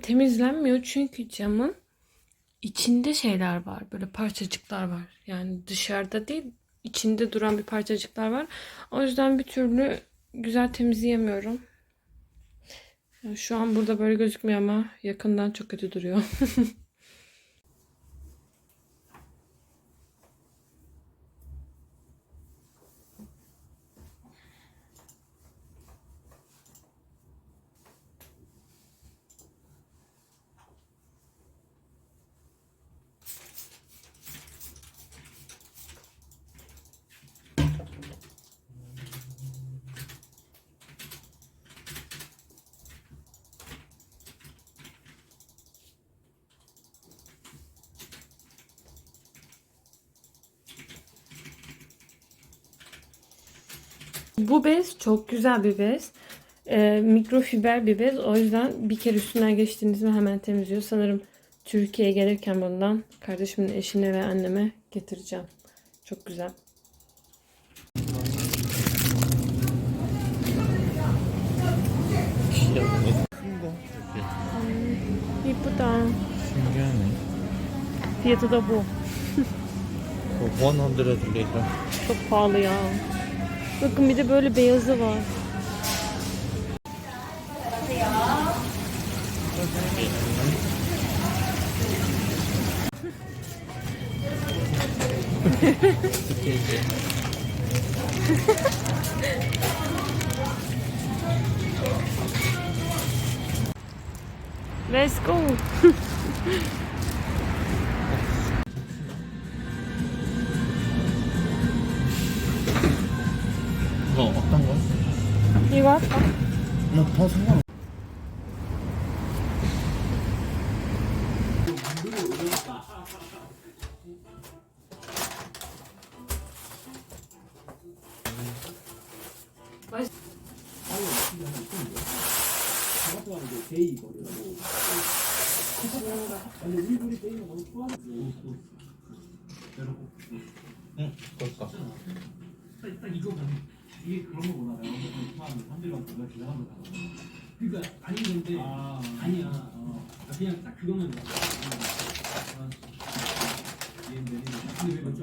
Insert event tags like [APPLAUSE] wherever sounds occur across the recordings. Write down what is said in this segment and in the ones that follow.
temizlenmiyor çünkü camın içinde şeyler var. Böyle parçacıklar var. Yani dışarıda değil içinde duran bir parçacıklar var. O yüzden bir türlü güzel temizleyemiyorum. Yani şu an burada böyle gözükmüyor ama yakından çok kötü duruyor. [LAUGHS] Bu bez çok güzel bir bez. E, mikrofiber bir bez. O yüzden bir kere üstünden geçtiğinizde hemen temizliyor. Sanırım Türkiye'ye gelirken bundan kardeşimin eşine ve anneme getireceğim. Çok güzel. Bir bu da. Fiyatı da bu. [LAUGHS] 100 lira. Çok pahalı ya. Bakın bir de böyle beyazı var. Let's go. [LAUGHS] 이걸로 할까? 나다 상관없어. 데이 거리라고 근데 우리 데이는 너무 좋아하지 응 그럴까 일단 이거 봐 이게 그런 거구나. 내가 한번 좋아하는 사람들과 내가 기대한 거다. 그러니까 아닌 건데 아, 니야 어. 그냥 딱 그것만 봐. 아, 이해되네. 근데 왜 맞죠?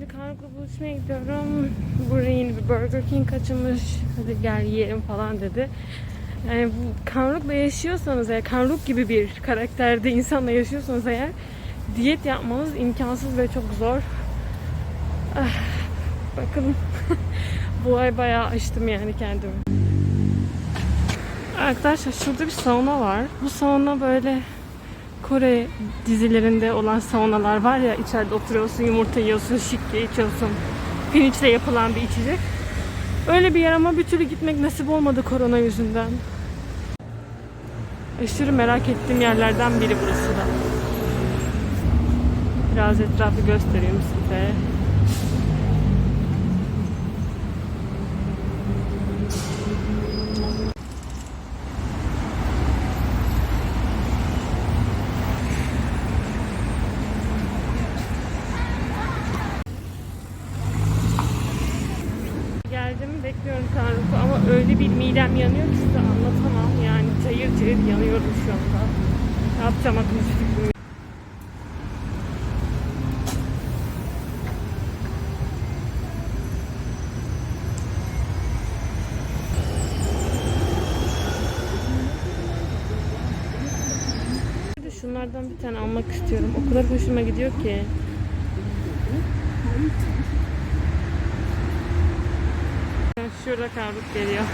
Şimdi karnıyarıkla buluşmaya gidiyorum. Buraya yeni bir Burger King açılmış. Hadi gel yiyelim falan dedi. Yani bu karnıyarıkla yaşıyorsanız eğer, karnıyarık gibi bir karakterde insanla yaşıyorsanız eğer diyet yapmanız imkansız ve çok zor. Ah, bakalım. [LAUGHS] bu ay bayağı açtım yani kendimi. Arkadaşlar şurada bir sauna var. Bu sauna böyle Kore dizilerinde olan saunalar var ya içeride oturuyorsun, yumurta yiyorsun, şikke içiyorsun. Pirinçle yapılan bir içecek. Öyle bir yer ama bir türlü gitmek nasip olmadı korona yüzünden. Aşırı merak ettiğim yerlerden biri burası da. Biraz etrafı göstereyim size. Geldim bekliyorum Tanrık'ı ama öyle bir midem yanıyor ki size anlatamam. Yani çayır çayır yanıyorum şu anda. Ne yapacağım aklım hiç fikrim yok. Şunlardan bir tane almak istiyorum. O kadar hoşuma gidiyor ki. Şurada kavruk geliyor.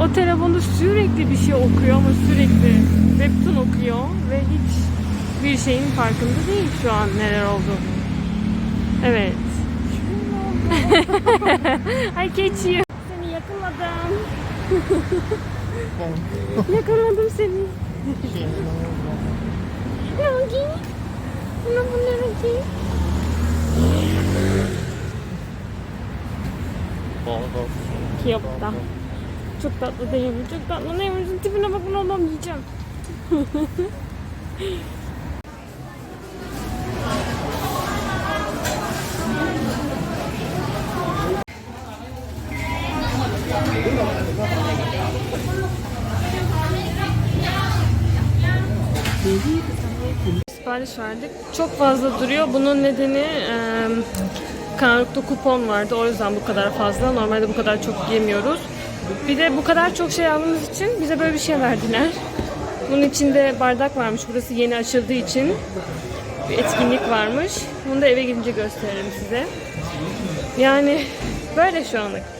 [LAUGHS] o telefonda sürekli bir şey okuyor ama sürekli webtoon okuyor ve hiç bir şeyin farkında değil şu an neler olduğunu. Evet. [LAUGHS] Ay keçiyor. Seni yakaladım. [LAUGHS] yakaladım seni. 여기 여러분 여기 귀엽다 좋다 너네 좀 좋다 너네 좀 티비나 막 너무 미장 Sipariş verdik. Çok fazla duruyor. Bunun nedeni e, Karnıyarık'ta kupon vardı. O yüzden bu kadar fazla. Normalde bu kadar çok yemiyoruz. Bir de bu kadar çok şey aldığımız için bize böyle bir şey verdiler. Bunun içinde bardak varmış. Burası yeni açıldığı için bir etkinlik varmış. Bunu da eve gidince gösteririm size. Yani böyle şu anlık.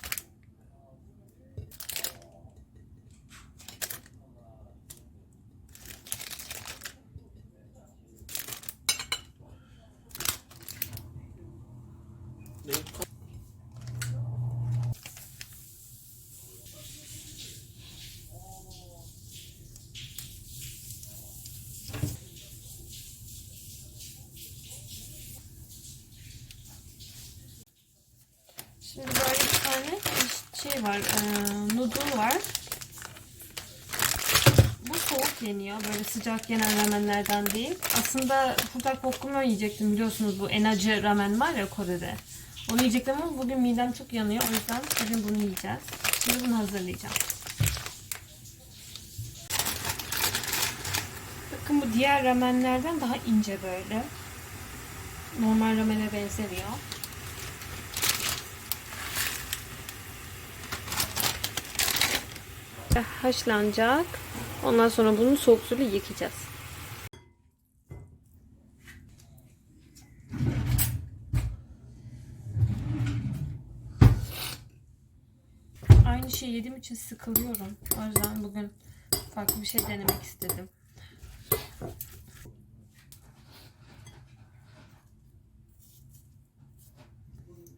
Şimdi böyle bir tane şey var, e, noodle var. Bu soğuk yeniyor, böyle sıcak yenen ramenlerden değil. Aslında Futak Bokkumyo yiyecektim biliyorsunuz bu en acı ramen var ya Kore'de. Onu yiyecektim ama bugün midem çok yanıyor o yüzden bugün bunu yiyeceğiz. Şimdi bunu hazırlayacağım. Bakın bu diğer ramenlerden daha ince böyle. Normal ramene benzemiyor. Haşlanacak. Ondan sonra bunu soğuk suyla yıkayacağız. Aynı şeyi yediğim için sıkılıyorum. O yüzden bugün farklı bir şey denemek istedim.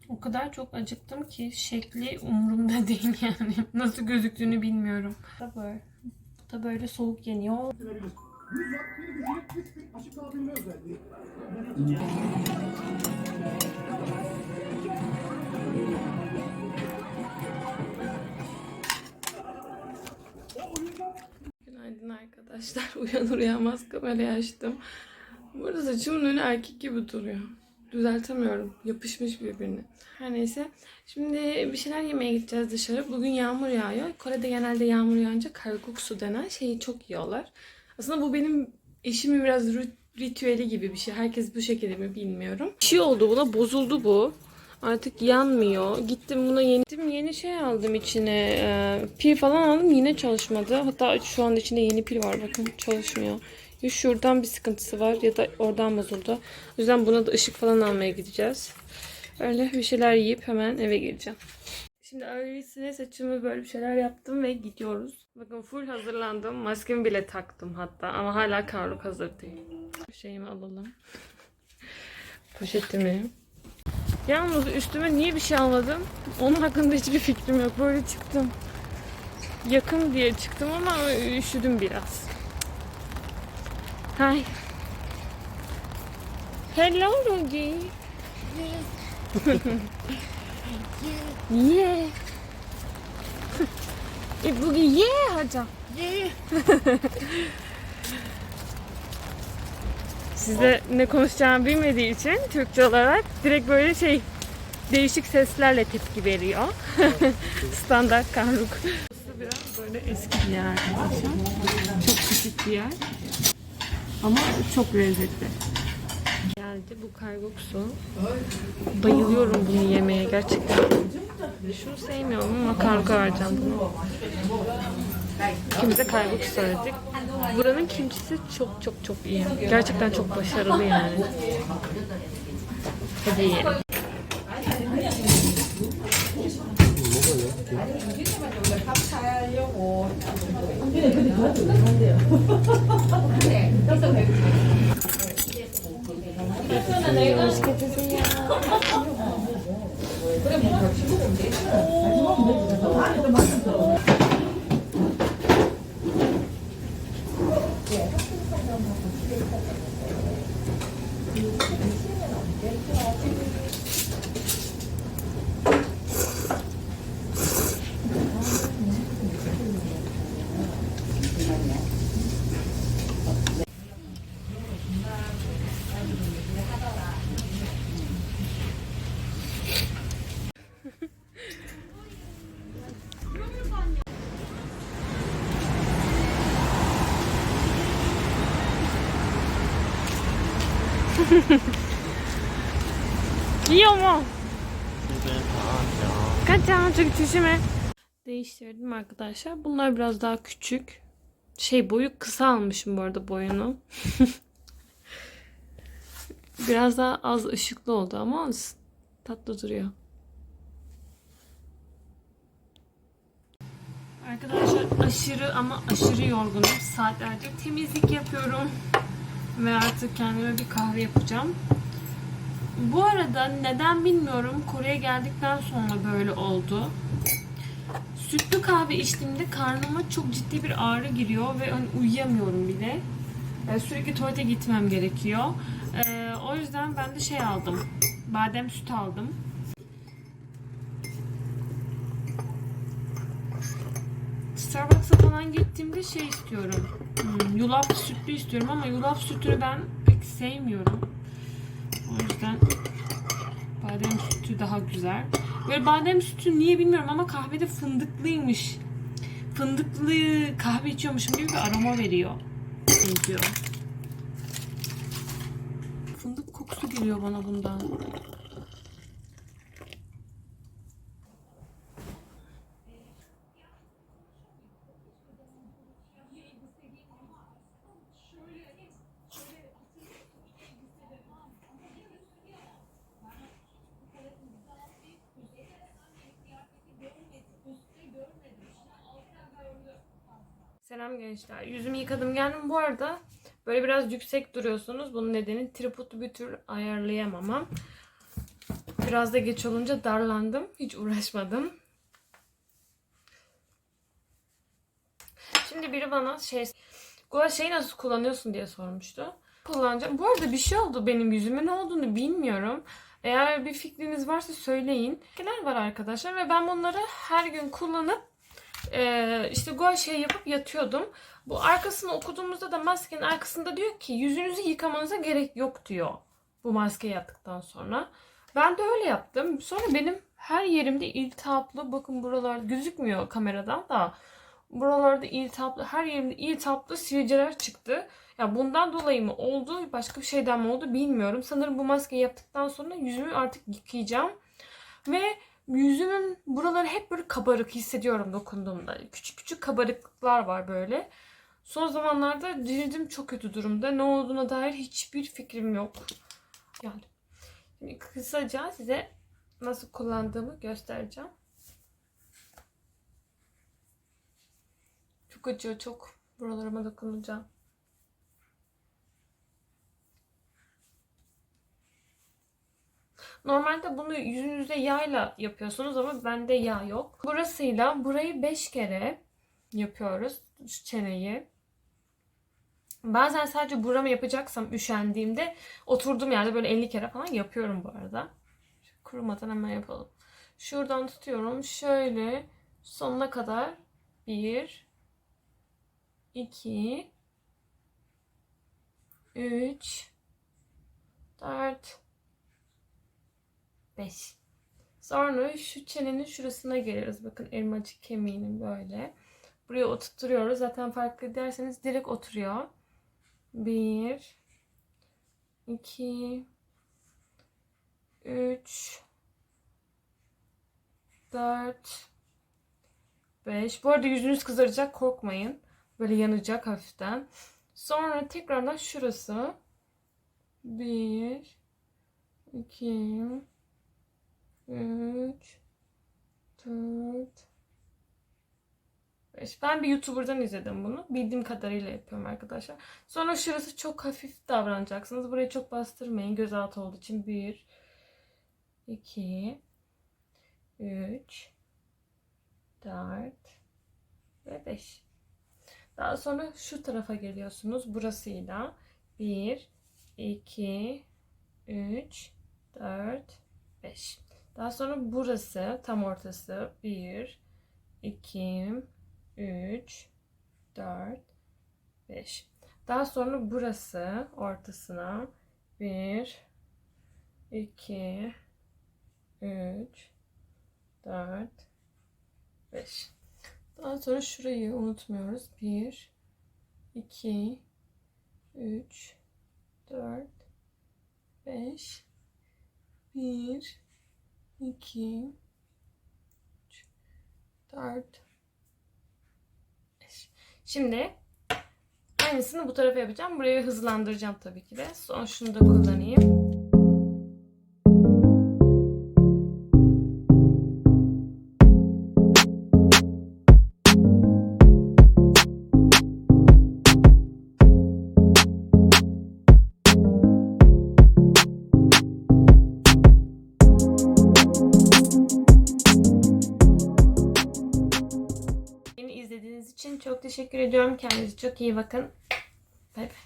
O kadar çok acıktım ki şekli umurumda [LAUGHS] değil yani. Nasıl gözüktüğünü bilmiyorum. Bu da böyle, bu da böyle soğuk yeniyor. Günaydın arkadaşlar. [LAUGHS] Uyanır uyanmaz kamerayı açtım. Bu arada saçımın önü erkek gibi duruyor. Düzeltemiyorum. Yapışmış birbirine. Her neyse. Şimdi bir şeyler yemeye gideceğiz dışarı. Bugün yağmur yağıyor. Kore'de genelde yağmur yağınca kalguksu denen şeyi çok yiyorlar. Aslında bu benim eşimin biraz rit- ritüeli gibi bir şey. Herkes bu şekilde mi bilmiyorum. Bir şey oldu buna. Bozuldu bu. Artık yanmıyor. Gittim buna yeni yeni şey aldım içine. e, pil falan aldım yine çalışmadı. Hatta şu anda içinde yeni pil var bakın çalışmıyor. Ya şuradan bir sıkıntısı var ya da oradan bozuldu. O yüzden buna da ışık falan almaya gideceğiz. Öyle bir şeyler yiyip hemen eve geleceğim. Şimdi öylesine saçımı böyle bir şeyler yaptım ve gidiyoruz. Bakın full hazırlandım. Maskemi bile taktım hatta ama hala karlık hazır değil. Şeyimi alalım. Poşetimi. Yalnız üstüme niye bir şey almadım? Onun hakkında hiçbir fikrim yok. Böyle çıktım. Yakın diye çıktım ama üşüdüm biraz. Hi. Hello, Rogi. [LAUGHS] yeah. e bugün yeah haca. Yeah. [LAUGHS] Size ne konuşacağımı bilmediği için Türkçe olarak direkt böyle şey değişik seslerle tepki veriyor. [LAUGHS] Standart kahruk. Burası biraz böyle eski bir yer. Çok küçük bir yer. Ama çok lezzetli. Geldi bu kayguksu. Bayılıyorum bunu yemeye gerçekten. Şunu sevmiyorum ama karga vereceğim bunu. İkimize kayguk söyledik. Buranın kimçisi çok çok çok iyi. Gerçekten çok başarılı yani. Hadi yiyelim. 네. Yiyor mu? Kaç tane çocuk? Değiştirdim arkadaşlar. Bunlar biraz daha küçük. Şey boyu kısa almışım bu arada boyunu. [LAUGHS] biraz daha az ışıklı oldu ama tatlı duruyor. Arkadaşlar aşırı ama aşırı yorgunum. Saatlerdir temizlik yapıyorum. Ve artık kendime bir kahve yapacağım. Bu arada neden bilmiyorum Kore'ye geldikten sonra böyle oldu. Sütlü kahve içtiğimde karnıma çok ciddi bir ağrı giriyor ve hani uyuyamıyorum bile. Yani sürekli tuvalete gitmem gerekiyor. Ee, o yüzden ben de şey aldım. Badem süt aldım. Falan gittiğimde şey istiyorum. Hmm, yulaf sütlü istiyorum ama yulaf sütünü ben pek sevmiyorum. O yüzden badem sütü daha güzel. Böyle badem sütü niye bilmiyorum ama kahvede fındıklıymış. Fındıklı kahve içiyormuşum gibi bir aroma veriyor. Benziyor. Fındık kokusu geliyor bana bundan. Selam gençler. Yüzümü yıkadım geldim. Bu arada böyle biraz yüksek duruyorsunuz. Bunun nedeni tripodu bir tür ayarlayamamam. Biraz da geç olunca darlandım. Hiç uğraşmadım. Şimdi biri bana şey Gua şeyi nasıl kullanıyorsun diye sormuştu. Kullanacağım. Bu arada bir şey oldu benim yüzüme. Ne olduğunu bilmiyorum. Eğer bir fikriniz varsa söyleyin. Maskeler var arkadaşlar ve ben bunları her gün kullanıp eee, işte gua şey yapıp yatıyordum. Bu arkasını okuduğumuzda da maskenin arkasında diyor ki yüzünüzü yıkamanıza gerek yok diyor. Bu maske yaptıktan sonra. Ben de öyle yaptım. Sonra benim her yerimde iltihaplı bakın buralar gözükmüyor kameradan da buralarda iltihaplı her yerimde iltihaplı sivilceler çıktı. Ya bundan dolayı mı oldu başka bir şeyden mi oldu bilmiyorum. Sanırım bu maskeyi yaptıktan sonra yüzümü artık yıkayacağım. Ve yüzümün buraları hep böyle kabarık hissediyorum dokunduğumda. Küçük küçük kabarıklıklar var böyle. Son zamanlarda cildim çok kötü durumda. Ne olduğuna dair hiçbir fikrim yok. Yani şimdi kısaca size nasıl kullandığımı göstereceğim. Çok acıyor çok. Buralarıma dokunacağım. Normalde bunu yüzünüzde yağla yapıyorsunuz ama bende yağ yok. Burasıyla burayı 5 kere yapıyoruz. Şu çeneyi. Bazen sadece buramı yapacaksam üşendiğimde oturduğum yerde böyle 50 kere falan yapıyorum bu arada. Kurumadan hemen yapalım. Şuradan tutuyorum. Şöyle sonuna kadar 1 2 3 4 5 Sonra şu çenenin şurasına geliyoruz. Bakın elmacık kemiğinin böyle. Buraya oturtuyoruz. Zaten fark ederseniz direkt oturuyor. 1 2 3 4 5 Bu arada yüzünüz kızaracak korkmayın. Böyle yanacak hafiften. Sonra tekrardan şurası. 1 2 3 4 5 Ben bir YouTuber'dan izledim bunu. Bildiğim kadarıyla yapıyorum arkadaşlar. Sonra şurası çok hafif davranacaksınız. Burayı çok bastırmayın. Gözaltı olduğu için 1 2 3 4 ve 5 daha sonra şu tarafa geliyorsunuz. Burasıyla 1, 2, 3, 4, 5. Daha sonra burası tam ortası 1, 2, 3, 4, 5. Daha sonra burası ortasına 1, 2, 3, 4, 5. Daha sonra şurayı unutmuyoruz. 1, 2, 3, 4, 5, 1, 2, 3, 4, 5. Şimdi aynısını bu tarafa yapacağım. Burayı hızlandıracağım tabii ki de. Son şunu da kullanayım. Teşekkür ediyorum. Kendinize çok iyi bakın. Bay bay.